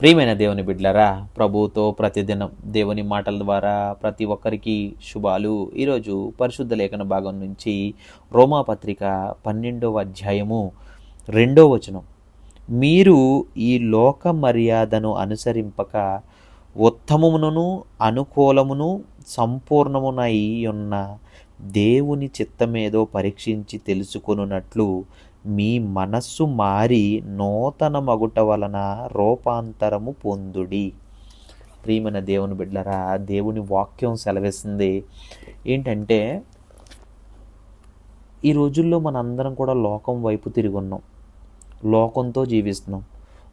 ప్రియమైన దేవుని బిడ్లరా ప్రభుతో ప్రతిదినం దేవుని మాటల ద్వారా ప్రతి ఒక్కరికి శుభాలు. ఈరోజు పరిశుద్ధ లేఖన భాగం నుంచి రోమాపత్రిక పన్నెండవ అధ్యాయము రెండో వచనం. మీరు ఈ లోక మర్యాదను అనుసరింపక ఉత్తమమును అనుకూలమును సంపూర్ణమునై ఉన్న దేవుని చిత్తమేదో పరీక్షించి తెలుసుకొనున్నట్లు మీ మనస్సు మారి నూతన మగుట వలన రూపాంతరము పొందుడి. ప్రియమైన దేవుని బిడ్డలరా దేవుని వాక్యం సెలవేసింది ఏంటంటే ఈ రోజుల్లో మనందరం కూడా లోకం వైపు తిరిగి ఉన్నాం. లోకంతో జీవిస్తున్నాం.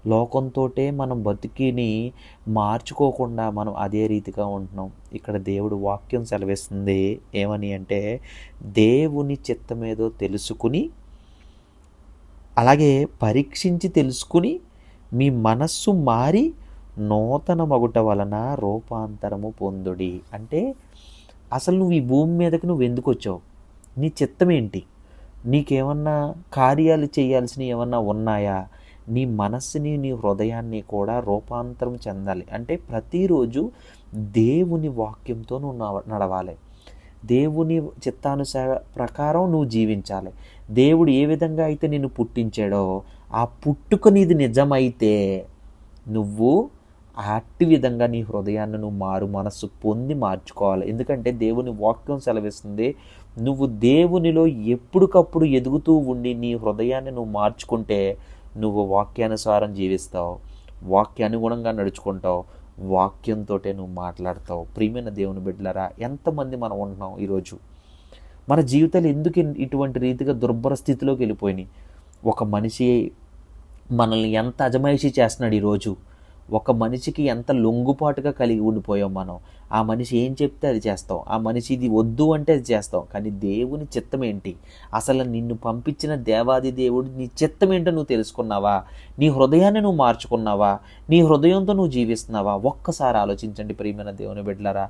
లోకంతోటే మనం బతికిని మార్చుకోకుండా మనం అదే రీతిగా ఉంటున్నాం. ఇక్కడ దేవుడు వాక్యం సెలవిస్తుంది. ఏమని అంటే దేవుని చిత్తమేదో తెలుసుకుని అలాగే పరీక్షించి తెలుసుకుని మీ మనస్సు మారి నూతన మగుట వలన రూపాంతరము పొందుడి. అంటే అసలు నువ్వు ఈ భూమి మీదకి నువ్వు ఎందుకు వచ్చావు? నీ చిత్తం ఏంటి? నీకేమన్నా కార్యాలు చేయాల్సినవి ఏమన్నా ఉన్నాయా? నీ మనస్సుని నీ హృదయాన్ని కూడా రూపాంతరం చెందాలి. అంటే ప్రతిరోజు దేవుని వాక్యంతో నువ్వు నవ- నడవాలి. దేవుని చిత్తానుసార ప్రకారం నువ్వు జీవించాలి. దేవుడు ఏ విధంగా అయితే నిన్ను పుట్టించాడో ఆ పుట్టుక నీది నిజమైతే నువ్వు అట్టి విధంగా నీ హృదయాన్ని నువ్వు మారు మనస్సు పొంది మార్చుకోవాలి. ఎందుకంటే దేవుని వాక్యం సెలవిస్తుంది నువ్వు దేవునిలో ఎప్పటికప్పుడు ఎదుగుతూ ఉండి నీ హృదయాన్ని నువ్వు మార్చుకుంటే నువ్వు వాక్యానుసారం జీవిస్తావు వాక్యానుగుణంగా నడుచుకుంటావు వాక్యంతోటే నువ్వు మాట్లాడతావు. ప్రియమైన దేవుని బిడ్డలరా ఎంతమంది మనం ఉంటున్నాం ఈరోజు? మన జీవితాలు ఎందుకు ఇటువంటి రీతిగా దుర్భర స్థితిలోకి వెళ్ళిపోయినాయి? ఒక మనిషి మనల్ని ఎంత అజమాయిషీ చేస్తున్నాడు ఈరోజు? ఒక మనిషికి ఎంత లొంగుపాటుగా కలిగి ఉండిపోయాం మనం? ఆ మనిషి ఏం చెప్తే అది చేస్తాం. ఆ మనిషి ఇది వద్దు అంటే అది చేస్తాం. కానీ దేవుని చిత్తం ఏంటి? అసలు నిన్ను పంపించిన దేవాది దేవుడు నీ చిత్తం ఏంటో నువ్వు తెలుసుకున్నావా? నీ హృదయాన్ని నువ్వు మార్చుకున్నావా? నీ హృదయంతో నువ్వు జీవిస్తున్నావా? ఒక్కసారి ఆలోచించండి ప్రియమైన దేవుని బిడ్డలారా.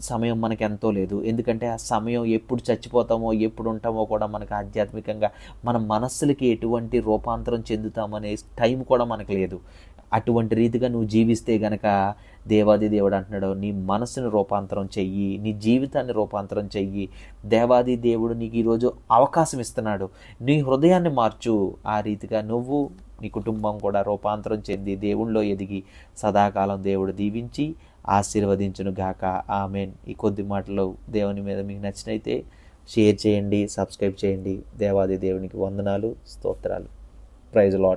సమయం మనకు ఎంతో లేదు. ఎందుకంటే ఆ సమయం ఎప్పుడు చచ్చిపోతామో ఎప్పుడు ఉంటామో కూడా మనకు ఆధ్యాత్మికంగా మన మనస్సులకి ఎటువంటి రూపాంతరం చెందుతామనే టైం కూడా మనకు లేదు. అటువంటి రీతిగా నువ్వు జీవిస్తే గనక దేవాది దేవుడు అంటున్నాడు నీ మనస్సుని రూపాంతరం చెయ్యి నీ జీవితాన్ని రూపాంతరం చెయ్యి. దేవాది దేవుడు నీకు ఈరోజు అవకాశం ఇస్తున్నాడు. నీ హృదయాన్ని మార్చు. ఆ రీతిగా నువ్వు నీ కుటుంబం కూడా రూపాంతరం చెంది దేవుళ్ళో ఎదిగి సదాకాలం దేవుడు దీవించి ఆశీర్వదించును గాక ఆమెన్. ఈ కొద్ది మాటలు దేవుని మీద మీకు నచ్చినైతే షేర్ చేయండి సబ్స్క్రైబ్ చేయండి. దేవాది దేవునికి వందనాలు స్తోత్రాలు. Praise lot